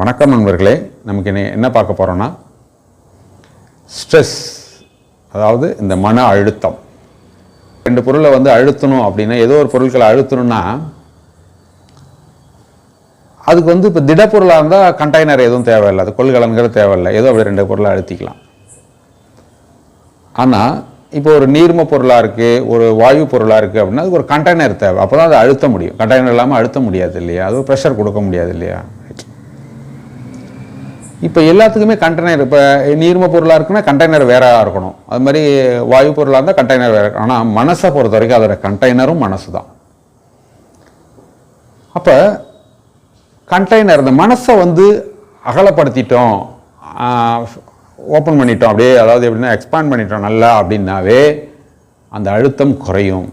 வணக்கம் நண்பர்களே நமக்கு இன்னை என்ன பார்க்க போகிறோன்னா ஸ்ட்ரெஸ் அதாவது இந்த மன அழுத்தம். ரெண்டு பொருளை வந்து அழுத்தணும் அப்படின்னா ஏதோ ஒரு பொருட்களை அழுத்தணும்னா அதுக்கு வந்து இப்போ திடப்பொருளாக இருந்தால் கண்டெய்னர் எதுவும் தேவையில்லை அது கொள்கலன்கிறது தேவையில்லை ஏதோ அப்படி ரெண்டு பொருளை அழுத்திக்கலாம். ஆனால் இப்போ ஒரு நீர்ம பொருளாக இருக்குது ஒரு வாயு பொருளாக இருக்குது அப்படின்னா அதுக்கு ஒரு கண்டெய்னர் தேவை அப்போ தான் அதை அழுத்த முடியும். கண்டெய்னர் இல்லாமல் அழுத்த முடியாது இல்லையா? அது ப்ரெஷர் கொடுக்க முடியாது இல்லையா? இப்போ எல்லாத்துக்குமே கண்டெய்னர் இப்போ நீர்ம பொருளாக இருக்குன்னா கண்டெய்னர் வேறையாக இருக்கணும். அது மாதிரி வாயு பொருளாக இருந்தால் கண்டெய்னர் வேறு ஆனால் மனசை பொறுத்த வரைக்கும் அதோட கண்டெய்னரும் மனசு தான் அப்போ கண்டெய்னர் இந்த மனசை வந்து அகலப்படுத்திட்டோம் ஓப்பன் பண்ணிட்டோம். அப்படியே அதாவது எப்படின்னா எக்ஸ்பேண்ட் பண்ணிட்டோம் நல்லா அப்படின்னாவே அந்த அழுத்தம் குறையும்.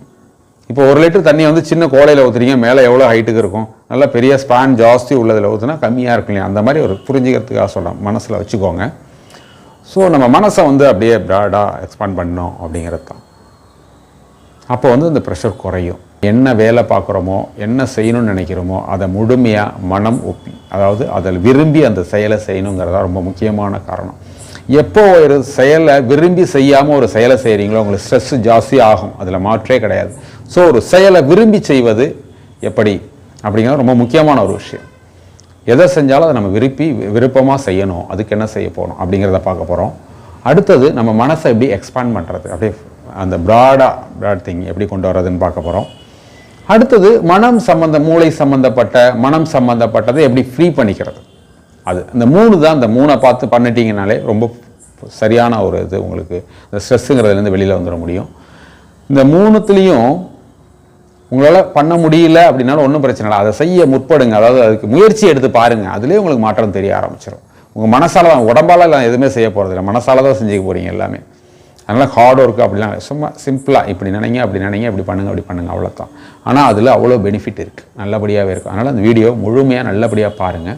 இப்போ ஒரு லிட்டர் தண்ணியை வந்து சின்ன கோலையில் ஊற்றுறீங்க மேலே எவ்வளோ ஹைட்டுக்கு இருக்கும்? நல்லா பெரிய ஸ்பான் ஜாஸ்தி உள்ளதில் ஊற்றுனா கம்மியாக இருக்கும் இல்லையா? அந்த மாதிரி ஒரு புரிஞ்சுக்கிறதுக்காக சொல்கிறேன் மனசில் வச்சுக்கோங்க. ஸோ நம்ம மனசை வந்து அப்படியே ப்ராடாக எக்ஸ்பேண்ட் பண்ணோம் அப்படிங்கிறது தான். அப்போ வந்து இந்த ப்ரெஷர் குறையும். என்ன வேலை பார்க்குறோமோ என்ன செய்யணும்னு நினைக்கிறோமோ அதை முழுமையாக மனம் ஒப்பி அதாவது அதில் விரும்பி அந்த செயலை செய்யணுங்கிறதா ரொம்ப முக்கியமான காரணம். எப்போ ஒரு செயலை விரும்பி செய்யாமல் ஒரு செயலை செய்கிறீங்களோ உங்களுக்கு ஸ்ட்ரெஸ் ஜாஸ்தி ஆகும். அதில் மாற்றே கிடையாது. ஸோ ஒரு செயலை விரும்பி செய்வது எப்படி? அப்படிங்கிறது ரொம்ப முக்கியமான ஒரு விஷயம். எதை செஞ்சாலும் அதை நம்ம விருப்பி விருப்பமாக செய்யணும். அதுக்கு என்ன செய்ய போகணும் அப்படிங்கிறத பார்க்க போகிறோம் அடுத்தது நம்ம மனசை எப்படி எக்ஸ்பேண்ட் பண்ணுறது அப்படியே அந்த ப்ராடாக ப்ராட் திங் எப்படி கொண்டு வர்றதுன்னு பார்க்க போகிறோம் அடுத்தது மனம் சம்மந்த மூளை சம்மந்தப்பட்ட மனம் சம்மந்தப்பட்டதை எப்படி ஃப்ரீ பண்ணிக்கிறது? அது இந்த மூணு தான் இந்த மூணை பார்த்து பண்ணிட்டீங்கனாலே ரொம்ப சரியான ஒரு இது உங்களுக்கு இந்த ஸ்ட்ரெஸ்ஸுங்கிறதுலேருந்து வெளியில் வந்துட முடியும். இந்த மூணுத்துலேயும் உங்களால் பண்ண முடியல அப்படின்னாலும் ஒன்றும் பிரச்சனை இல்லை. அதை செய்ய முற்படுங்க. அதாவது அதுக்கு முயற்சி எடுத்து பாருங்கள் அதுலேயே உங்களுக்கு மாற்றம் தெரிய ஆரம்பிச்சிடும் உங்கள் மனசால தான் உடம்பால் இல்லை எதுவுமே செய்ய போகிறது இல்லை. மனசால தான் செஞ்சுக்க போகிறீங்க எல்லாமே. அதனால் ஹார்ட் ஒர்க்கு அப்படிலாம் சும்மா சிம்பிளாக இப்படி நினைங்க அப்படி நினைங்க இப்படி பண்ணுங்கள் அப்படி பண்ணுங்கள் அவ்வளோதான் ஆனால் அதில் அவ்வளோ பெனிஃபிட் இருக்குது நல்லபடியாகவே இருக்கும் அதனால் அந்த வீடியோ முழுமையாக நல்லபடியாக பாருங்கள்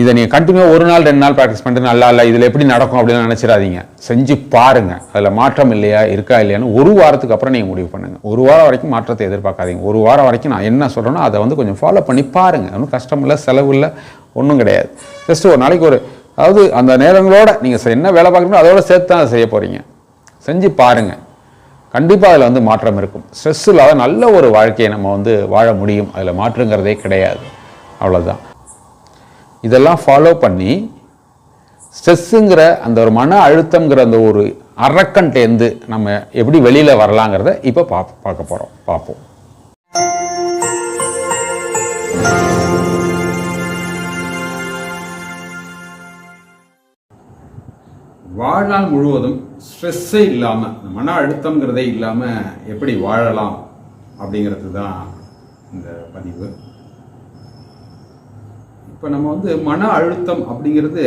இதை நீங்கள் கண்டினியூ ஒரு நாள் ரெண்டு நாள் ப்ராக்டிஸ் பண்ணிட்டு நல்லா இல்லை இதில் எப்படி நடக்கும் அப்படின்னு நினச்சிடாதீங்க. செஞ்சு பாருங்கள் அதில் மாற்றம் இல்லையா இருக்கா இல்லையான்னு ஒரு வாரத்துக்கு அப்புறம் நீங்கள் முடிவு பண்ணுங்கள் ஒரு வாரம் வரைக்கும் மாற்றத்தை எதிர்பார்க்காதீங்க. ஒரு வாரம் வரைக்கும் நான் என்ன சொல்கிறேனோ அதை வந்து கொஞ்சம் ஃபாலோ பண்ணி பாருங்கள் ஒன்றும் கஷ்டம் இல்லை செலவு இல்லை ஒன்றும் கிடையாது. ஜஸ்ட் ஒரு நாளைக்கு ஒரு அதாவது அந்த நேரங்களோட நீங்கள் என்ன வேலை பார்க்குறீங்களோ அதோட சேர்த்து தான் அதை செய்ய போகிறீங்க செஞ்சு பாருங்கள் கண்டிப்பாக அதில் வந்து மாற்றம் இருக்கும். ஸ்ட்ரெஸ் இல்லாத நல்ல ஒரு வாழ்க்கையை நம்ம வந்து வாழ முடியும். அதில் மாற்றுங்கிறதே கிடையாது. அவ்வளோதான் இதெல்லாம் ஃபாலோ பண்ணி ஸ்ட்ரெஸ்ஸுங்கிற அந்த ஒரு மன அழுத்தங்கிற அந்த ஒரு அரக்கன்ட்டேருந்து நம்ம எப்படி வெளியில் வரலாங்கிறத இப்போ பா பார்க்க போகிறோம் பார்ப்போம். வாழ்நாள் முழுவதும் ஸ்ட்ரெஸ்ஸே இல்லாமல் மன அழுத்தங்கிறதே இல்லாமல் எப்படி வாழலாம் அப்படிங்கிறது தான் இந்த பதிவு. இப்போ நம்ம வந்து மன அழுத்தம் அப்படிங்கிறது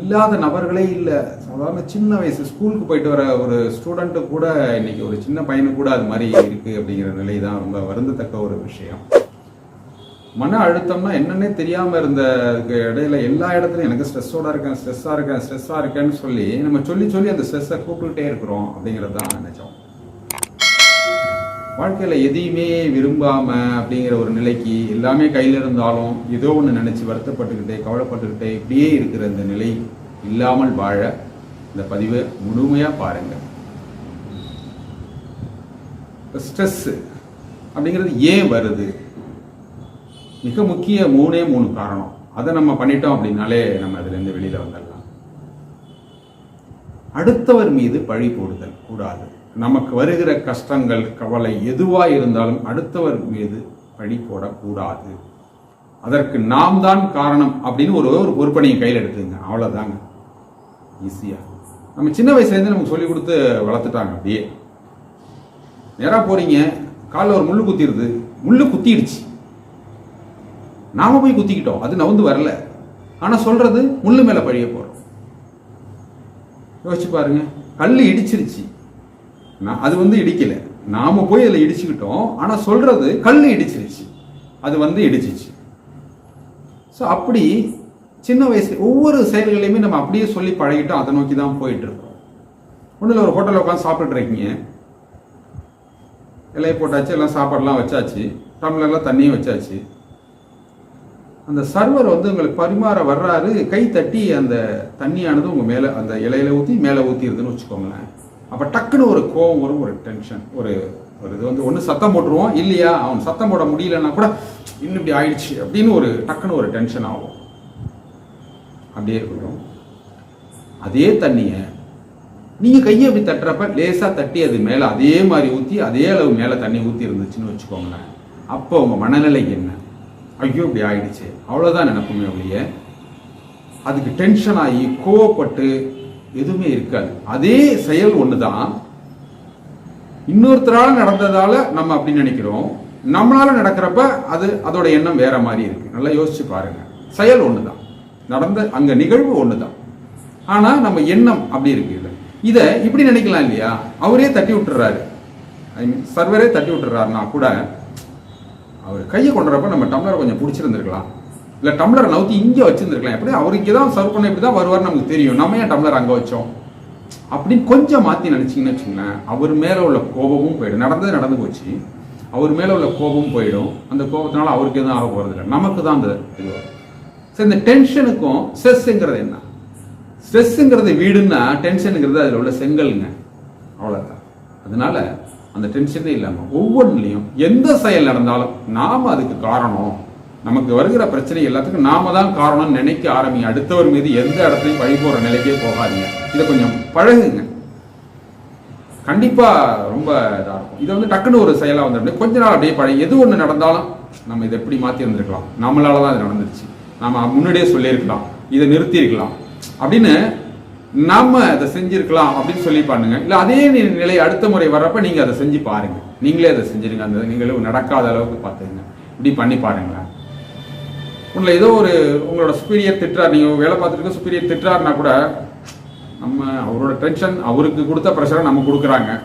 இல்லாத நபர்களே இல்லை. சாதாரண சின்ன வயசு ஸ்கூலுக்கு போயிட்டு வர ஒரு ஸ்டூடெண்ட்டு கூட இன்னைக்கு ஒரு சின்ன பையனு கூட அது மாதிரி இருக்குது அப்படிங்கிற நிலை தான் ரொம்ப வருந்தத்தக்க ஒரு விஷயம். மன அழுத்தம்னா என்னன்னே தெரியாமல் இருந்த இடையில எல்லா இடத்துலையும் எனக்கு ஸ்ட்ரெஸ்ஸோட இருக்கேன் ஸ்ட்ரெஸ்ஸாக இருக்கேன் ஸ்ட்ரெஸ்ஸாக இருக்கேன்னு சொல்லி நம்ம சொல்லி சொல்லி அந்த ஸ்ட்ரெஸ்ஸை கூப்பிட்டுக்கிட்டே இருக்கிறோம் அப்படிங்கிறது தான் நினைச்சோம் வாழ்க்கையில் எதையுமே விரும்பாம அப்படிங்கிற ஒரு நிலைக்கு எல்லாமே கையில் இருந்தாலும் ஏதோ ஒன்று நினச்சி வருத்தப்பட்டுக்கிட்டே கவலைப்பட்டுக்கிட்டே இப்படியே இருக்கிற இந்த நிலை இல்லாமல் வாழ இந்த பதிவை முழுமையாக பாருங்கள் ஸ்ட்ரெஸ்ஸு அப்படிங்கிறது ஏன் வருது? மிக முக்கிய மூணே மூணு காரணம். அதை நம்ம பண்ணிட்டோம் அப்படின்னாலே நம்ம அதுலேருந்து வெளியில் வந்துடலாம். அடுத்தவர் மீது பழி போடுதல் கூடாது. நமக்கு வருகிற கஷ்டங்கள் கவலை எதுவாக இருந்தாலும் அடுத்தவர் மீது பழி போடக்கூடாது. அதற்கு நாம் தான் காரணம் அப்படின்னு ஒரு ஒரு பொறுப்பணியை கையில் எடுத்துங்க அவ்வளோதாங்க ஈஸியாக நம்ம சின்ன வயசுலேருந்து நமக்கு சொல்லி கொடுத்து வளர்த்துட்டாங்க அப்படியே. நேராக போகிறீங்க காலில் ஒரு முள்ளு குத்திடுது. முள்ளு குத்திடுச்சு. நாம் போய் குத்திக்கிட்டோம். அது நவுந்து வரல. ஆனால் சொல்றது முள்ளு மேலே பழிய போகிறோம் யோசிச்சு பாருங்க. கல் இடிச்சிருச்சு. அது வந்து இடிக்கல. நாம போய் அதில் இடிச்சுக்கிட்டோம். ஆனால் சொல்றது கல் இடிச்சிருச்சு. அது வந்து இடிச்சிச்சு. ஸோ அப்படி சின்ன வயசு ஒவ்வொரு செயல்களையுமே நம்ம அப்படியே சொல்லி பழகிட்டோம். அதை நோக்கி தான் போயிட்டு இருக்கோம் ஒன்றும் ஒரு ஹோட்டலில் உட்காந்து சாப்பிட்டுட்டு இருக்கீங்க இலையை போட்டாச்சு எல்லாம் சாப்பாடுலாம் வச்சாச்சு. டம்ளர்லாம் தண்ணியும் வச்சாச்சு. அந்த சர்வர் வந்து உங்களுக்கு பரிமாற வர்றாரு. கை தட்டி அந்த தண்ணியானது உங்கள் மேலே அந்த இலையில ஊற்றி மேலே ஊற்றிடுதுன்னு வச்சுக்கோங்களேன். அப்போ டக்குன்னு ஒரு கோவம் வரும் ஒரு டென்ஷன் ஒரு ஒரு இது வந்து ஒன்று சத்தம் போட்டுருவோம் இல்லையா? அவன் சத்தம் போட முடியலன்னா கூட இன்னும் இப்படி ஆயிடுச்சு அப்படின்னு ஒரு டக்குன்னு ஒரு டென்ஷன் ஆகும். அப்படியே இருக்கட்டும். அதே தண்ணியை நீங்கள் கையை அப்படி தட்டுறப்ப லேசாக தட்டி அது மேலே அதே மாதிரி ஊற்றி அதே அளவு மேலே தண்ணி ஊற்றி இருந்துச்சுன்னு வச்சுக்கோங்களேன். அப்போ உங்கள் மனநிலை என்ன? ஐயோ இப்படி ஆயிடுச்சு. அவ்வளோதான் நினைப்புமே ஒழிய அதுக்கு டென்ஷன் ஆகி கோவப்பட்டு எதுவுமே இருக்காது. அதே செயல் ஒன்று தான் இன்னொருத்தரால் நடந்ததால நம்ம அப்படி நினைக்கிறோம். நம்மளால நடக்கிறப்ப அது அதோட எண்ணம் வேற மாதிரி இருக்கு. நல்லா யோசிச்சு பாருங்க. செயல் ஒன்று தான் நடந்த அங்க நிகழ்வு ஒன்று தான் ஆனா நம்ம எண்ணம் அப்படி இருக்கு இதை இப்படி நினைக்கலாம் இல்லையா? அவரே தட்டி விட்டுறாரு. ஐ மீன் சர்வரே தட்டி விட்டுறாருன்னா கூட அவர் கையை கொண்டுறப்ப நம்ம டம்ளரை கொஞ்சம் பிடிச்சிருந்துருக்கலாம். இல்லை டம்ளரை நவுத்தி இங்கே வச்சிருந்துருக்கலாம். எப்படி அவர் இங்கே தான் சர்வ் பண்ண இப்படி தான் வருவார்னு நமக்கு தெரியும். நம்ம ஏன் டம்ளர் அங்கே வச்சோம்? அப்படின்னு கொஞ்சம் மாற்றி நினச்சிங்கன்னு வச்சுங்களேன் அவர் மேலே உள்ள கோபமும் போயிடும். நடந்தது நடந்து போச்சு. அவர் மேலே உள்ள கோபமும் போயிடும். அந்த கோபத்தினால அவருக்கு எதுவும் ஆக போகிறது இல்லை நமக்கு தான் அந்த இது சரி இந்த டென்ஷனுக்கும் ஸ்ட்ரெஸ்ஸுங்கிறது என்ன? ஸ்ட்ரெஸ்ஸுங்கிறது வீடுன்னா டென்ஷனுங்கிறது அதில் உள்ள செங்கல்ங்க. அவ்வளோதான் அதனால அந்த டென்ஷனே இல்லாமல் ஒவ்வொன்றுலையும் எந்த செயல் நடந்தாலும் நாம் அதுக்கு காரணம். நமக்கு வருகிற பிரச்சனை எல்லாத்துக்கும் நாம தான் காரணம் நினைக்க ஆரம்பிங்க அடுத்தவர் மீது எந்த இடத்துலையும் பழி போகிற நிலைக்கே போகாதீங்க. இதை கொஞ்சம் பழகுங்க. கண்டிப்பா ரொம்ப இதாக இருக்கும். இது வந்து டக்குன்னு ஒரு செயலாக வந்து கொஞ்ச நாள் அப்படியே பழைய எது ஒன்று நடந்தாலும் நம்ம இதை எப்படி மாற்றி இருந்திருக்கலாம்? நம்மளால தான் இது நடந்துருச்சு. நாம முன்னாடியே சொல்லியிருக்கலாம். இதை நிறுத்தியிருக்கலாம். அப்படின்னு நாம அதை செஞ்சிருக்கலாம் அப்படின்னு சொல்லி பண்ணுங்க. இல்லை அதே நிலை அடுத்த முறை வர்றப்ப நீங்க அதை செஞ்சு பாருங்க. நீங்களே அதை செஞ்சிருங்க. அந்த நீங்களும் நடக்காத அளவுக்கு பார்த்துங்க இப்படி பண்ணி பாருங்களேன். உங்களை ஏதோ ஒரு உங்களோட சுப்பீரியர் திட்டுறார். நீங்க வேலை பார்த்துட்டு இருக்க சுப்பீரியர் திட்டுறாருனா கூட நம்ம அவரோட டென்ஷன் அவருக்கு கொடுத்த ப்ரெஷரை நம்ம கொடுக்குறாங்க.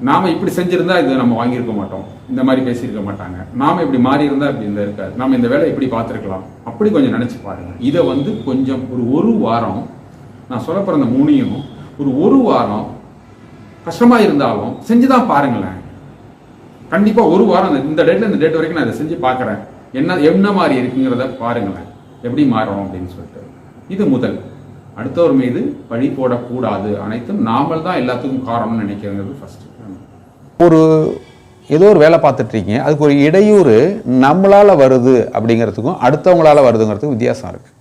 நாம இப்படி செஞ்சிருந்தா இது நம்ம வாங்கியிருக்க மாட்டோம். இந்த மாதிரி பேசியிருக்க மாட்டாங்க. நாம இப்படி மாறி இருந்தா இப்படி இந்த இருக்காது. நம்ம இந்த வேலை இப்படி பார்த்துருக்கலாம். அப்படி கொஞ்சம் நினைச்சு பாருங்க. இதை வந்து கொஞ்சம் ஒரு ஒரு வாரம் நான் சொல்ல போற மூணையும் ஒரு ஒரு வாரம் கஷ்டமா இருந்தாலும் செஞ்சுதான் பாருங்களேன். கண்டிப்பா ஒரு வாரம் இந்த- இந்த டேட்ல இந்த டேட் வரைக்கும் நான் இதை செஞ்சு பார்க்குறேன். என்ன என்ன மாதிரி இருக்குங்கிறத பாருங்களேன். எப்படி மாறணும் அப்படின்னு சொல்லிட்டு. இது முதல். அடுத்தவர் மீது பழி போடக்கூடாது. அனைத்தும் நாமல் தான் எல்லாத்துக்கும் காரணம்னு நினைக்கிறது ஃபர்ஸ்ட் ஒரு ஏதோ ஒரு வேலை பார்த்துட்ருக்கீங்க அதுக்கு ஒரு இடையூறு நம்மளால் வருது அப்படிங்கிறதுக்கும் அடுத்தவங்களால் வருதுங்கிறதுக்கும் வித்தியாசம் இருக்குது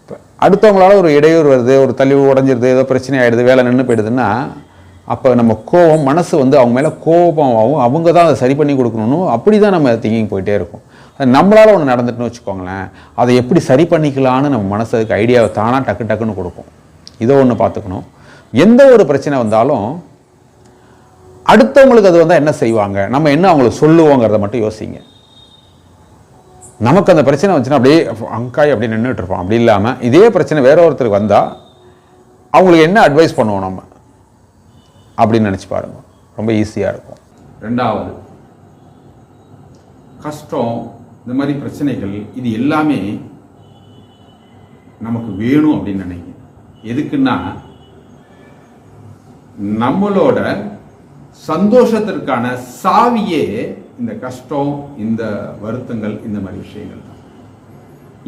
இப்போ அடுத்தவங்களால் ஒரு இடையூறு வருது ஒரு தள்ளி உடஞ்சிருது ஏதோ பிரச்சனை ஆயிடுது வேலை நின்று போயிடுதுன்னா அப்போ நம்ம கோபம் மனசு வந்து அவங்க மேலே கோபமாகவும் அவங்க தான் அதை சரி பண்ணி கொடுக்கணும் அப்படி தான் நம்ம திங்கிங் போயிட்டே இருக்கும். நம்மளால் ஒன்று நடந்துட்டுன்னு வச்சுக்கோங்களேன் அதை எப்படி சரி பண்ணிக்கலான்னு நம்ம மனசு அதுக்கு ஐடியாவை தானாக டக்கு டக்குன்னு கொடுக்கும். இதை ஒன்று பார்த்துக்கணும். எந்த ஒரு பிரச்சனை வந்தாலும் அடுத்தவங்களுக்கு அது வந்தால் என்ன செய்வாங்க? நம்ம என்ன அவங்களுக்கு சொல்லுவோங்கிறத மட்டும் யோசிங்க. நமக்கு அந்த பிரச்சனை வந்துச்சுன்னா அப்படியே அங்காய் அப்படி நின்றுட்டு இருப்போம். அப்படி இல்லாமல் இதே பிரச்சனை வேற ஒருத்தருக்கு வந்தால் அவங்களுக்கு என்ன அட்வைஸ் பண்ணுவோம் நம்ம? அப்படின்னு நினச்சி பாருங்க. ரொம்ப ஈஸியாக இருக்கும். ரெண்டாவது கஷ்டம் இந்த மாதிரி பிரச்சனைகள் இது எல்லாமே நமக்கு வேணும் அப்படின்னு நினைக்கிறேன் எதுக்குன்னா நம்மளோட சந்தோஷத்திற்கான சாவியே இந்த கஷ்டம் இந்த வருத்தங்கள் இந்த மாதிரி விஷயங்கள் தான்.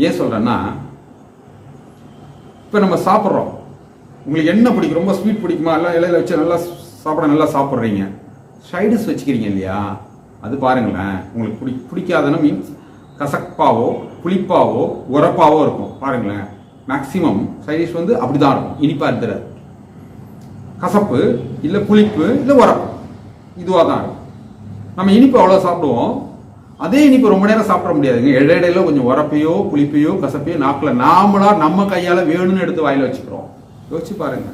ஏன் சொல்றேன்னா இப்போ நம்ம சாப்பிட்றோம். உங்களுக்கு என்ன பிடிக்கும் ரொம்ப ஸ்வீட் பிடிக்குமா? எல்லாம் இலையில வச்சு நல்லா சாப்பிட நல்லா சாப்பிட்றீங்க. சைடிஸ் வச்சுக்கிறீங்க இல்லையா? அது பாருங்களேன் உங்களுக்கு பிடி பிடிக்காதன மீன்ஸ் கசப்பாவோ புளிப்பாவோ உரப்பாவோ இருக்கும். பாருங்களேன். மேக்சிமம் சைடிஷ் வந்து அப்படிதான் இருக்கும். இனிப்பாக இருக்கிறது. கசப்பு இல்லை புளிப்பு இல்லை உரப்பு இதுவாக தான் இருக்கும். நம்ம இனிப்பு அவ்வளோ சாப்பிடுவோம். அதே இனிப்பு ரொம்ப நேரம் சாப்பிட முடியாதுங்க. இடையிடையில கொஞ்சம் உரப்பையோ புளிப்பையோ கசப்பையோ நாக்கில் நாமளா நம்ம கையால் வேணும்னு எடுத்து வாயில வச்சுக்கிறோம். யோசிச்சு பாருங்க.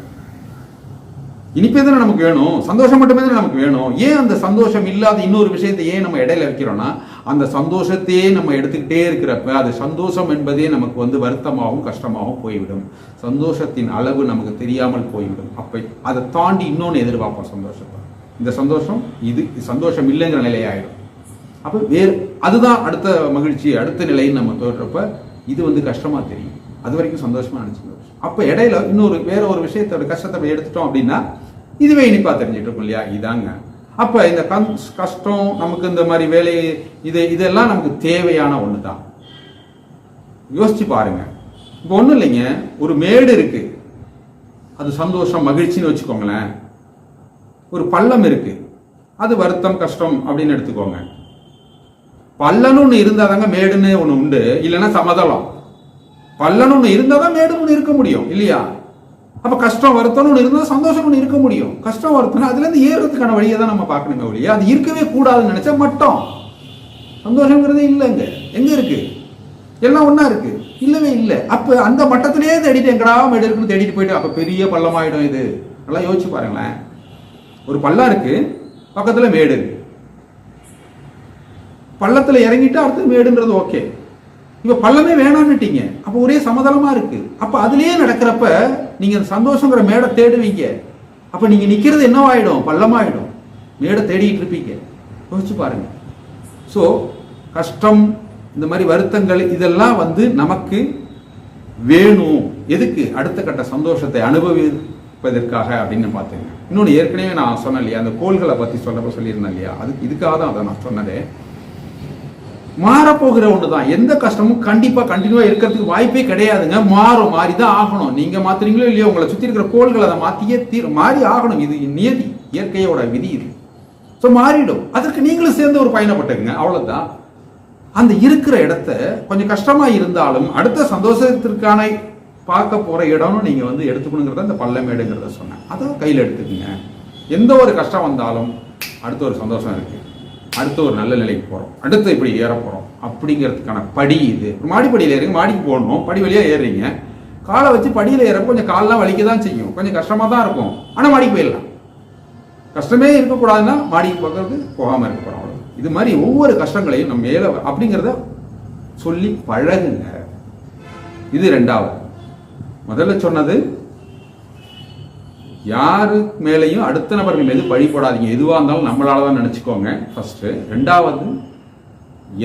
இனிப்பே தானே நமக்கு வேணும்? சந்தோஷம் மட்டுமே தானே நமக்கு வேணும்? ஏன் அந்த சந்தோஷம் இல்லாத இன்னொரு விஷயத்தை ஏன் நம்ம இடையில வைக்கிறோம்னா அந்த சந்தோஷத்தையே நம்ம எடுத்துக்கிட்டே இருக்கிறப்ப அது சந்தோஷம் என்பதே நமக்கு வந்து வருத்தமாகவும் கஷ்டமாகவும் போய்விடும். சந்தோஷத்தின் அளவு நமக்கு தெரியாமல் போய்விடும். அப்போ அதை தாண்டி இன்னொன்று எதிர்பார்ப்போம் சந்தோஷத்தை. இந்த சந்தோஷம் இது சந்தோஷம் இல்லைங்கிற நிலையாயிடும் அப்போ வேறு அதுதான் அடுத்த மகிழ்ச்சி அடுத்த நிலைன்னு நம்ம தோற்றப்ப இது வந்து கஷ்டமாக தெரியும். அது வரைக்கும் சந்தோஷமாக நினச்சிருந்தோம் அப்போ இடையில இன்னொரு வேற ஒரு விஷயத்தோட கஷ்டத்தை எடுத்துட்டோம் அப்படின்னா இதுவே இனிப்பா தெரிஞ்சுட்டு இருக்கும் இல்லையா? இதாங்க. அப்போ இந்த கண் கஷ்டம் நமக்கு இந்த மாதிரி வேலை இது இதெல்லாம் நமக்கு தேவையான ஒன்று தான் யோசிச்சு பாருங்க. இப்போ ஒன்றும் இல்லைங்க. ஒரு மேடு இருக்கு. அது சந்தோஷம் மகிழ்ச்சின்னு வச்சுக்கோங்களேன். ஒரு பள்ளம் இருக்கு. அது வருத்தம் கஷ்டம் அப்படின்னு எடுத்துக்கோங்க. பள்ளன்னு ஒன்று இருந்தால் தாங்க மேடுன்னு ஒன்று உண்டு. இல்லைன்னா சமதளம். பள்ளன்னு ஒன்று இருந்தால் தான் மேடுன்னு ஒன்று இருக்க முடியும். இல்லையா? அப்போ கஷ்டம் வருத்தம்னு ஒன்று இருந்தால் சந்தோஷம் ஒன்று இருக்க முடியும். கஷ்டம் வருத்தம்னா அதுலேருந்து ஏறுறதுக்கான வழியை தான் நம்ம பார்க்கணுமே ஒழிய அது இருக்கவே கூடாதுன்னு நினச்சா மட்டும். சந்தோஷங்கிறதே இல்லைங்க எங்கே இருக்குது எல்லாம் ஒன்றா இருக்குது இல்லவே இல்லை. அப்போ அந்த மட்டத்திலே தேடிட்டு எங்கடா மேடு இருக்குன்னு தேடிட்டு போயிட்டு அப்போ பெரிய பள்ளமாயிடும் இது. நல்லா யோசிச்சு பாருங்களேன். ஒரு பள்ளம் இருக்குது பக்கத்தில் மேடு இருக்குது பள்ளத்தில் இறங்கிட்டு அடுத்து மேடுன்றது ஓகே இப்போ பள்ளமே வேணான்னுட்டீங்க அப்போ ஒரே சமதளமாக இருக்குது அப்போ அதுலேயே நடக்கிறப்ப நீங்கள் சந்தோஷங்கிற மேடை தேடுவீங்க. அப்போ நீங்கள் நிற்கிறது என்னவாயிடும்? பள்ளமாயிடும். மேடை தேடிட்டு இருப்பீங்க. யோசிச்சு பாருங்க. ஸோ கஷ்டம் இந்த மாதிரி வருத்தங்கள் இதெல்லாம் வந்து நமக்கு வேணும். எதுக்கு? அடுத்த கட்ட சந்தோஷத்தை அனுபவிப்பதற்காக அப்படின்னு பார்த்தேங்க இன்னொன்று ஏற்கனவே நான் சொன்னேன் இல்லையா? அந்த கோள்களை பற்றி சொல்லப்போ சொல்லியிருந்தேன் இல்லையா? அதுக்கு இதுக்காக தான் அதை நான் சொன்னதே. மாறப்போகிற ஒன்று தான் எந்த கஷ்டமும் கண்டிப்பாக கண்டினியூவாக இருக்கிறதுக்கு வாய்ப்பே கிடையாதுங்க. மாறும் மாறி தான் ஆகணும். நீங்கள் மாத்துறீங்களோ இல்லையோ உங்களை சுற்றி இருக்கிற கோள்களை அதை மாற்றியே தீர் மாறி ஆகணும். இது நியதி இயற்கையோட விதி இது. ஸோ மாறிடும். அதற்கு நீங்களும் சேர்ந்து ஒரு பயணப்பட்டுங்க அவ்வளோதான் அந்த இருக்கிற இடத்த கொஞ்சம் கஷ்டமாக இருந்தாலும் அடுத்த சந்தோஷத்திற்கான பார்க்க போகிற இடம்னு நீங்கள் வந்து எடுத்துக்கணுங்கிறத அந்த பள்ளமேடுங்கிறத சொன்னேன். அதை கையில் எடுத்துக்கோங்க. எந்த ஒரு கஷ்டம் வந்தாலும் அடுத்த ஒரு சந்தோஷம் இருக்குது அடுத்த ஒரு நல்ல நிலைக்கு போகிறோம் அடுத்து இப்படி ஏற போகிறோம் அப்படிங்கிறதுக்கான படி இது. மாடிப்படியில் ஏறுங்க மாடிக்கு போகணும். படி வழியாக ஏறுறீங்க. காலை வச்சு படியில் ஏற கொஞ்சம் கால்லாம் வலிக்க தான் செய்யும். கொஞ்சம் கஷ்டமாக தான் இருக்கும். ஆனால் மாடிக்கு போயிடலாம். கஷ்டமே இருக்கக்கூடாதுன்னா மாடிக்கு போகிறது போகாமல் இருக்க போகிறோம் அவ்வளோ இது மாதிரி ஒவ்வொரு கஷ்டங்களையும் நம்ம மேலே அப்படிங்கிறத சொல்லி பழகுங்க. இது ரெண்டாவது. முதல்ல சொன்னது யாரு மேலேயும் அடுத்த நபர்கள் மீது பழி போடாதீங்க எதுவாக இருந்தாலும் நம்மளால தான் நினச்சிக்கோங்க. ஃபஸ்ட்டு ரெண்டாவது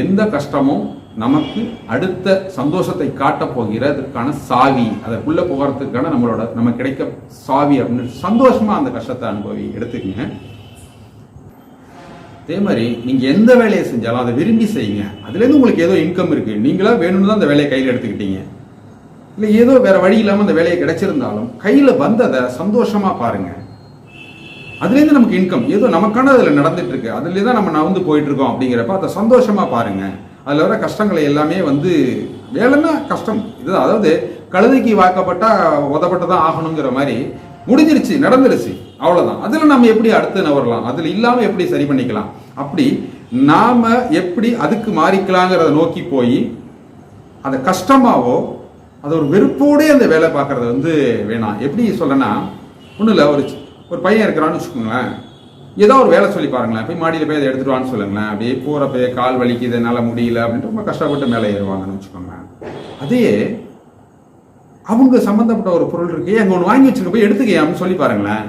எந்த கஷ்டமும் நமக்கு அடுத்த சந்தோஷத்தை காட்டப் போகிறதுக்கான சாவி அதற்குள்ளே போகிறதுக்கான நம்மளோட நம்ம கிடைக்க சாவி அப்படின்னு சந்தோஷமாக அந்த கஷ்டத்தை அனுபவி எடுத்துக்கங்க. அதே மாதிரி நீங்கள் எந்த வேலையை செஞ்சாலும் அதை விரும்பி செய்யுங்க. அதுலேருந்து உங்களுக்கு ஏதோ இன்கம் இருக்குது நீங்களா வேணும்னு தான் அந்த வேலையை கையில் எடுத்துக்கிட்டீங்க. இல்லை ஏதோ வேற வழி இல்லாமல் அந்த வேலையை கிடைச்சிருந்தாலும் கையில் வந்ததை சந்தோஷமா பாருங்க. அதுலேருந்து நமக்கு இன்கம் ஏதோ நமக்கான அதில் நடந்துட்டு இருக்கு அதுலேயே தான் நம்ம நகர்ந்து போயிட்டு இருக்கோம் அப்படிங்கிறப்ப அதை சந்தோஷமா பாருங்க. அதில் வர கஷ்டங்களை எல்லாமே வந்து வேலைன்னா கஷ்டம். இது அதாவது கழுதைக்கு வாக்கப்பட்டா உதப்பட்டு தான் ஆகணுங்கிற மாதிரி முடிஞ்சிருச்சு நடந்துருச்சு. அவ்வளோதான் அதில் நம்ம எப்படி அடுத்து நவரலாம் அதில் இல்லாமல் எப்படி சரி பண்ணிக்கலாம்? அப்படி நாம் எப்படி அதுக்கு மாறிக்கலாங்கிறத நோக்கி போய் அதை கஷ்டமாவோ அது ஒரு வெறுப்போடே அந்த வேலை பார்க்கறது வந்து வேணாம். எப்படி சொல்றேன்னா ஒன்றும் இல்லை ஒரு ஒரு பையன் இருக்கிறான்னு வச்சுக்கோங்களேன். ஏதோ ஒரு வேலை சொல்லி பாருங்களேன். போய் மாடியில் போய் அதை எடுத்துடுவான்னு சொல்லுங்களேன். அப்படியே போகிறப்ப கால் வலிக்குது என்னால் முடியல அப்படின்ட்டு ரொம்ப கஷ்டப்பட்டு மேலே ஏறுவாங்கன்னு வச்சுக்கோங்களேன். அதே அவங்க சம்மந்தப்பட்ட ஒரு பொருள் இருக்கு. அங்கே ஒன்று வாங்கி வச்சுட்டு போய் எடுத்துக்க அப்படின்னு சொல்லி பாருங்களேன்.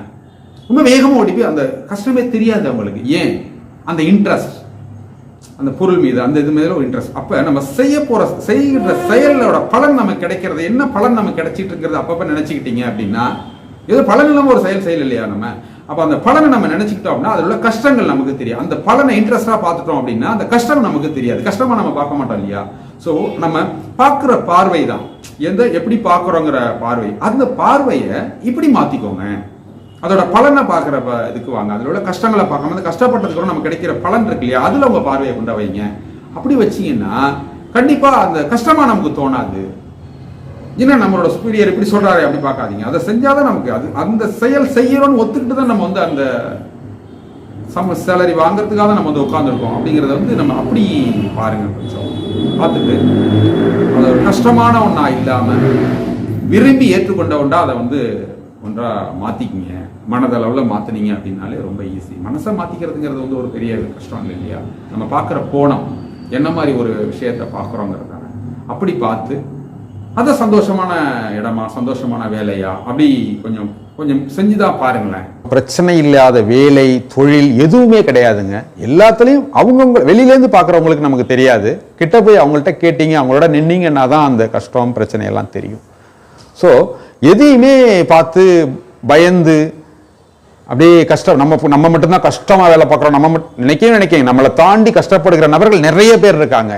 ரொம்ப வேகமாக ஓடி போய் அந்த கஷ்டமே தெரியாது அவங்களுக்கு. ஏன்? அந்த இன்ட்ரெஸ்ட் அந்த பொருள் மீது அந்த இது மேலே ஒரு இன்ட்ரெஸ்ட் அப்போ நம்ம செய்ய போகிற செய்கிற செயலோட பலன் நமக்கு கிடைக்கிறது. என்ன பலன் நமக்கு கிடைச்சிட்டு இருக்கிறது அப்பப்போ நினச்சிக்கிட்டீங்க அப்படின்னா ஏதோ பலன் இல்லாமல் ஒரு செயல் செயல் இல்லையா நம்ம? அப்போ அந்த பலனை நம்ம நினச்சிக்கிட்டோம் அப்படின்னா அதில் உள்ள கஷ்டங்கள் நமக்கு தெரியும். அந்த பலனை இன்ட்ரெஸ்டாக பார்த்துட்டோம் அப்படின்னா அந்த கஷ்டம் நமக்கு தெரியாது. கஷ்டமாக நம்ம பார்க்க மாட்டோம் இல்லையா? ஸோ நம்ம பார்க்குற பார்வை தான் எந்த எப்படி பார்க்குறோங்கிற பார்வை. அந்த பார்வையை இப்படி மாற்றிக்கோங்க அதோட பலனை பார்க்குற இதுக்கு வாங்க. அதில் உள்ள கஷ்டங்களை பார்க்காம அந்த கஷ்டப்பட்டதுக்கு கூட நமக்கு கிடைக்கிற பலன் இருக்கு இல்லையா? அதில் உங்கள் பார்வையை கொண்ட வைங்க. அப்படி வச்சிங்கன்னா கண்டிப்பாக அந்த கஷ்டமாக நமக்கு தோணாது. என்ன நம்மளோட சுப்பீரியர் இப்படி சொல்கிறாரு அப்படி பார்க்காதீங்க. அதை செஞ்சால் தான் நமக்கு அது அந்த செயல் செய்யணும்னு ஒத்துக்கிட்டு தான் நம்ம வந்து அந்த சம சேலரி வாங்குறதுக்காக தான் நம்ம வந்து உட்காந்துருக்கோம் அப்படிங்கிறத வந்து நம்ம அப்படி பாருங்க கொஞ்சம். பார்த்துட்டு அது ஒரு கஷ்டமான ஒன்றா இல்லாமல் விரும்பி ஏற்றுக்கொண்ட ஒன்றா அதை வந்து ஒன்றா மாற்றிக்கிங்க மனதளவில் மாற்றினீங்க அப்படின்னாலே ரொம்ப ஈஸி மனசை மாற்றிக்கிறதுங்கிறது வந்து ஒரு பெரிய கஷ்டம் இல்லை இல்லையா? நம்ம பார்க்குற கோணம் என்ன மாதிரி ஒரு விஷயத்தை பார்க்குறோங்கிறது தானே அப்படி பார்த்து அதை சந்தோஷமான இடமா சந்தோஷமான வேலையா? அப்படி கொஞ்சம் கொஞ்சம் செஞ்சுதான் பாருங்களேன். பிரச்சனை இல்லாத வேலை தொழில் எதுவுமே கிடையாதுங்க. எல்லாத்துலேயும் அவங்கவுங்க வெளியிலேருந்து பார்க்குறவங்களுக்கு நமக்கு தெரியாது. கிட்ட போய் அவங்கள்ட்ட கேட்டீங்க அவங்களோட நின்னீங்கன்னா தான் அந்த கஷ்டம் பிரச்சனை எல்லாம் தெரியும். ஸோ எதையுமே பார்த்து பயந்து அப்படியே கஷ்டம் நம்ம நம்ம மட்டும்தான் கஷ்டமா வேலை பார்க்குறோம். நம்ம மட்டும் நினைக்கவே நினைக்கங்க நம்மளை தாண்டி கஷ்டப்படுகிற நபர்கள் நிறைய பேர் இருக்காங்க.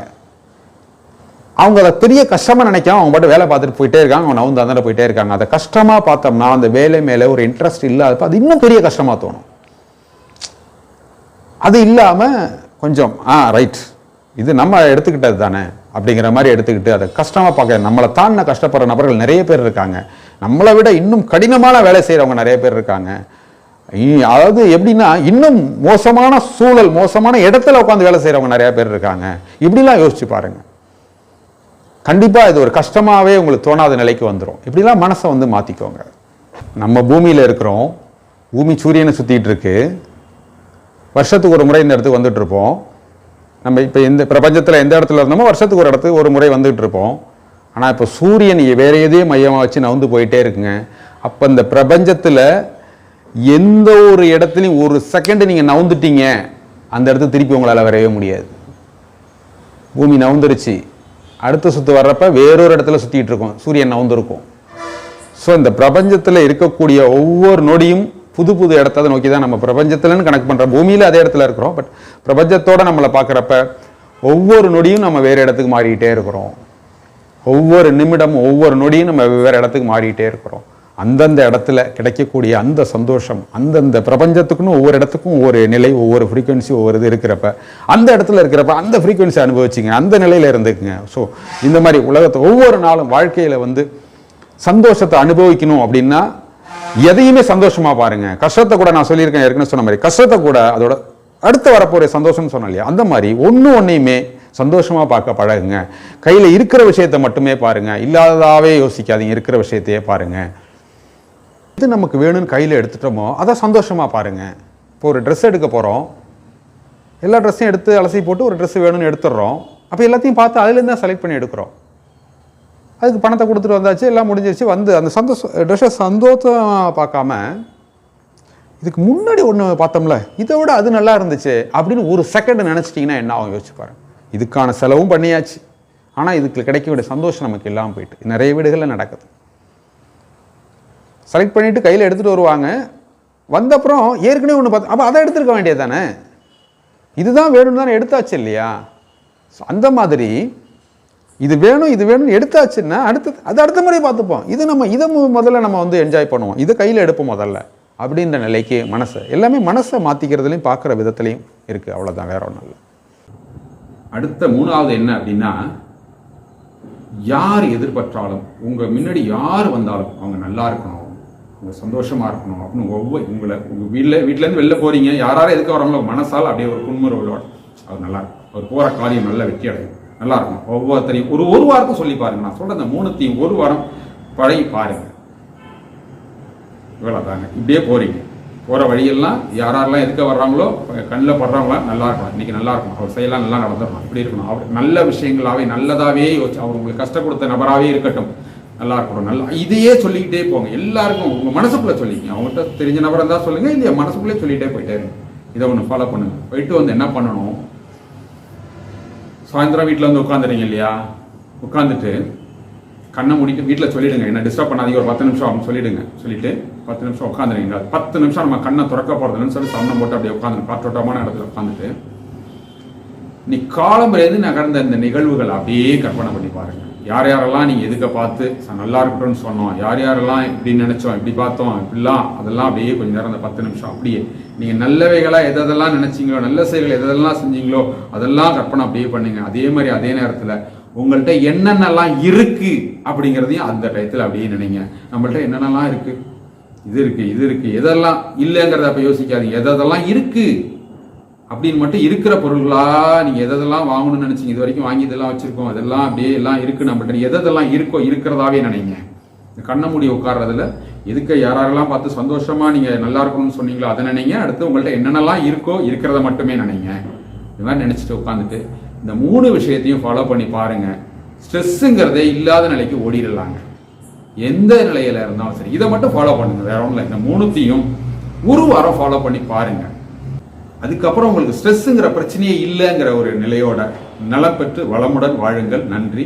அவங்க அதை பெரிய கஷ்டமாக நினைக்காம அவங்க பாட்டு வேலை பார்த்துட்டு போயிட்டே இருக்காங்க. அவங்க நவுந்து அந்த போயிட்டே இருக்காங்க. அதை கஷ்டமா பார்த்தோம்னா அந்த வேலை மேலே ஒரு இன்ட்ரெஸ்ட் இல்லாதப்ப அது இன்னும் பெரிய கஷ்டமா தோணும். அது இல்லாம கொஞ்சம் ஆ ரைட் இது நம்ம எடுத்துக்கிட்டது தானே? அப்படிங்கிற மாதிரி எடுத்துக்கிட்டு அதை கஷ்டமா பார்க்க நம்மளை தாண்டின கஷ்டப்படுற நபர்கள் நிறைய பேர் இருக்காங்க. நம்மளை விட இன்னும் கடினமான வேலை செய்கிறவங்க நிறைய பேர் இருக்காங்க. அதாவது எப்படின்னா இன்னும் மோசமான சூழல் மோசமான இடத்துல உட்காந்து வேலை செய்கிறவங்க நிறையா பேர் இருக்காங்க. இப்படிலாம் யோசிச்சு பாருங்கள் கண்டிப்பாக இது ஒரு கஷ்டமாகவே உங்களுக்கு தோணாத நிலைக்கு வந்துடும் இப்படிலாம் மனசை வந்து மாற்றிக்கோங்க நம்ம பூமியில் இருக்கிறோம். பூமி சூரியனை சுற்றிட்டு இருக்கு. வருஷத்துக்கு ஒரு முறை இந்த இடத்துக்கு வந்துட்டு இருப்போம். நம்ம இப்போ இந்த பிரபஞ்சத்தில் எந்த இடத்துல இருந்தோமோ வருஷத்துக்கு ஒரு இடத்துக்கு ஒரு முறை வந்துட்டு இருப்போம். ஆனால் இப்போ சூரியன் வேற எதையும் மையமாக வச்சு நவுந்து போயிட்டே இருக்குங்க. அப்போ இந்த பிரபஞ்சத்தில் எந்த ஒரு இடத்துலையும் ஒரு செகண்ட் நீங்கள் நவுந்துட்டீங்க அந்த இடத்துக்கு திருப்பி உங்களால் வரவே முடியாது. பூமி நவுந்துருச்சு. அடுத்த சுற்று வர்றப்ப வேறொரு இடத்துல சுற்றிக்கிட்டு இருக்கோம். சூரியன் நவுந்துருக்கும். ஸோ இந்த பிரபஞ்சத்தில் இருக்கக்கூடிய ஒவ்வொரு நொடியும் புது புது இடத்த நோக்கி தான் நம்ம பிரபஞ்சத்தில்னு கனெக்ட் பண்ணுறோம் பூமியில் அதே இடத்துல இருக்கிறோம். பட் பிரபஞ்சத்தோடு நம்மளை பார்க்குறப்ப ஒவ்வொரு நொடியும் நம்ம வேறு இடத்துக்கு மாறிக்கிட்டே இருக்கிறோம். ஒவ்வொரு நிமிடமும் ஒவ்வொரு நொடியும் நம்ம வெவ்வேறு இடத்துக்கு மாறிக்கிட்டே இருக்கிறோம். அந்தந்த இடத்துல கிடைக்கக்கூடிய அந்த சந்தோஷம் அந்தந்த பிரபஞ்சத்துக்குன்னு ஒவ்வொரு இடத்துக்கும் ஒவ்வொரு நிலை ஒவ்வொரு ஃப்ரீக்குவென்சி ஒவ்வொரு இது இருக்கிறப்ப அந்த இடத்துல இருக்கிறப்ப அந்த ஃப்ரீக்குவென்சி அனுபவிச்சிங்க அந்த நிலையில் இருந்துக்குங்க. ஸோ இந்த மாதிரி உலகத்தை ஒவ்வொரு நாளும் வாழ்க்கையில் வந்து சந்தோஷத்தை அனுபவிக்கணும் அப்படின்னா எதையுமே சந்தோஷமாக பாருங்கள் கஷ்டத்தை கூட நான் சொல்லியிருக்கேன் ஏற்கனவே சொன்ன மாதிரி. கஷ்டத்தை கூட அதோட அடுத்து வரப்போகிற சந்தோஷம்னு சொன்னேன் இல்லையா? அந்த மாதிரி ஒன்று ஒன்றையுமே சந்தோஷமாக பார்க்க பழகுங்க. கையில் இருக்கிற விஷயத்தை மட்டுமே பாருங்கள் இல்லாததாகவே யோசிக்காதீங்க இருக்கிற விஷயத்தையே பாருங்கள் எது நமக்கு வேணும்னு கையில் எடுத்துட்டோமோ அதை சந்தோஷமாக பாருங்கள் இப்போ ஒரு ட்ரெஸ் எடுக்க போகிறோம் எல்லா ட்ரெஸ்ஸையும் எடுத்து அலசி போட்டு ஒரு ட்ரெஸ் வேணும்னு எடுத்துடுறோம். அப்போ எல்லாத்தையும் பார்த்து அதுலேருந்து தான் செலக்ட் பண்ணி எடுக்கிறோம். அதுக்கு பணத்தை கொடுத்துட்டு வந்தாச்சு எல்லாம் முடிஞ்சிருச்சு வந்து அந்த சந்தோஷம் ட்ரெஸ்ஸை சந்தோஷம் பார்க்காம இதுக்கு முன்னாடி ஒன்று பார்த்தோம்ல இதை விட அது நல்லா இருந்துச்சு அப்படின்னு ஒரு செகண்ட் நினச்சிட்டிங்கன்னா என்ன ஆகும் யோசிச்சு பாருங்க. இதுக்கான செலவும் பண்ணியாச்சு. ஆனால் இதுக்கு கிடைக்க வேண்டிய சந்தோஷம் நமக்கு இல்லாமல் போயிட்டு நிறைய வீடுகளில் நடக்குது. செலக்ட் பண்ணிட்டு கையில் எடுத்துகிட்டு வருவாங்க. வந்த அப்புறம் ஏற்கனவே ஒன்று பார்த்து அப்போ அதை எடுத்துருக்க வேண்டியது தானே இதுதான் வேணும்னு தானே எடுத்தாச்சு இல்லையா? ஸோ அந்த மாதிரி இது வேணும் இது வேணும்னு எடுத்தாச்சுன்னா அடுத்து அது அடுத்த முறை பார்த்துப்போம். இது நம்ம இதை முதல்ல நம்ம வந்து என்ஜாய் பண்ணுவோம். இதை கையில் எடுப்போம் முதல்ல. அப்படின்ற நிலைக்கு மனசை. எல்லாமே மனசை மாற்றிக்கிறதுலையும் பார்க்குற விதத்துலையும் இருக்குது அவ்வளோதான் வேற ஒன்றும் இல்லை. அடுத்த மூணாவது என்ன அப்படின்னா யார் எதிர்பற்றாலும் உங்கள் முன்னாடி யார் வந்தாலும் அவங்க நல்லா இருக்கணும். நீங்கள் சந்தோஷமா இருக்கணும் அப்படின்னு ஒவ்வொரு உங்களை உங்கள் வீட்டில் வீட்டிலேருந்து வெளில போகிறீங்க யாராரும் எதுக்கு வராங்களோ மனசால் அப்படியே ஒரு குன்முறை அது நல்லா இருக்கும். அவர் போகிற காரியம் நல்லா வெற்றி அடையும். நல்லா இருக்கும். ஒவ்வொருத்தரையும் ஒரு ஒரு வாரத்தை சொல்லி பாருங்க. நான் சொல்கிற அந்த மூணுத்தையும் ஒரு வாரம் பழகி பாருங்க. இவ்வளோதாங்க இப்படியே போகிறீங்க போகிற வழியெல்லாம் யாரெல்லாம் எதுக்க வர்றாங்களோ கண்ணில் படுறாங்களா நல்லா இருக்கலாம். இன்னைக்கு நல்லா இருக்கும். அவர் செயலாம் நல்லா நடந்துடணும். இப்படி இருக்கணும். அவர் நல்ல விஷயங்களாவே நல்லதாகவே யோசிச்சு அவர் உங்களுக்கு கஷ்டப்படுத்த நபராகவே இருக்கட்டும். நல்லா இருக்கணும் நல்லா இதையே சொல்லிக்கிட்டே போங்க. எல்லாருக்கும் உங்கள் மனசுக்குள்ளே சொல்லிங்க அவங்ககிட்ட தெரிஞ்ச நபராக இருந்தால் சொல்லுங்கள் இல்லையா மனசுக்குள்ளே சொல்லிட்டே போயிட்டே இருங்க. இதை ஒன்று ஃபாலோ பண்ணுங்க. போயிட்டு வந்து என்ன பண்ணணும்? சாயந்தரம் வீட்டில் வந்து உட்காந்துறீங்க இல்லையா? உட்காந்துட்டு கண்ணை மூடிட்டு வீட்டில் சொல்லிவிடுங்க என்ன டிஸ்டர்ப் பண்ணாதீங்க ஒரு பத்து நிமிஷம் அப்படின்னு சொல்லிடுங்க. சொல்லிட்டு பத்து நிமிஷம் உட்காந்துருங்க. பத்து நிமிஷம் நம்ம கண்ணை திறக்க போகிறதுன்னு சொல்லி சமணம் போட்டு அப்படியே உட்காந்து காற்றோட்டமான இடத்துல உட்காந்துட்டு. நீ காலம்பரையிலிருந்து நகர்ந்த இந்த நிகழ்வுகள் அப்படியே கற்பனை பண்ணி பாருங்கள் யார் யாரெல்லாம் நீங்கள் எதுக்க பார்த்து ச- நல்லா இருக்கட்டும்னு சொன்னோம். யார் யாரெல்லாம் இப்படி நினைச்சோம் இப்படி பார்த்தோம் இப்படிலாம் அதெல்லாம் அப்படியே கொஞ்சம் நேரம் அந்த பத்து நிமிஷம் அப்படியே. நீங்க நல்லவைகளாக எதெல்லாம் நினைச்சீங்களோ நல்ல செயல்கள் எதெல்லாம் செஞ்சீங்களோ அதெல்லாம் கற்பனை அப்படியே பண்ணுங்க. அதே மாதிரி அதே நேரத்தில் உங்கள்கிட்ட என்னென்னலாம் இருக்கு அப்படிங்கிறதையும் அந்த டயத்தில் அப்படியே நினைங்க. நம்மள்ட்ட என்னென்னலாம் இருக்கு? இது இருக்கு இது இருக்கு. எதெல்லாம் இல்லைங்கிறத அப்ப யோசிக்காதீங்க. எதெல்லாம் இருக்கு? அப்படின்னு மட்டும் இருக்கிற பொருள்களா நீங்கள் எதெல்லாம் வாங்கணும்னு நினச்சிங்க? இது வரைக்கும் வாங்கி இதெல்லாம் வச்சுருக்கோம். அதெல்லாம் அப்படியே எல்லாம் இருக்கு. நம்மகிட்ட எதெல்லாம் இருக்கோ இருக்கிறதாவே நினைங்க. இந்த கண்ணை மூடி உட்கார்றதுல எதுக்க யாரெல்லாம் பார்த்து சந்தோஷமாக நீங்கள் நல்லா இருக்கணும்னு சொன்னீங்களோ அதை நினைங்க. அடுத்து உங்கள்ட்ட என்னென்னலாம் இருக்கோ இருக்கிறத மட்டுமே நினைங்க. இந்த மாதிரி நினச்சிட்டு உட்காந்துட்டு இந்த மூணு விஷயத்தையும் ஃபாலோ பண்ணி பாருங்கள் ஸ்ட்ரெஸ்ஸுங்கிறதே இல்லாத நிலைக்கு ஓடிடலாங்க. எந்த நிலையில் இருந்தாலும் சரி இதை மட்டும் ஃபாலோ பண்ணுங்க. வேற ஒன்றும் இல்லை. இந்த மூணுத்தையும் ஒரு வாரம் ஃபாலோ பண்ணி பாருங்கள் அதுக்கப்புறம் உங்களுக்கு ஸ்ட்ரெஸ்ஸுங்கிற பிரச்சனையே இல்லைங்கிற ஒரு நிலையோட நலப்பெற்று வளமுடன் வாழுங்கள். நன்றி.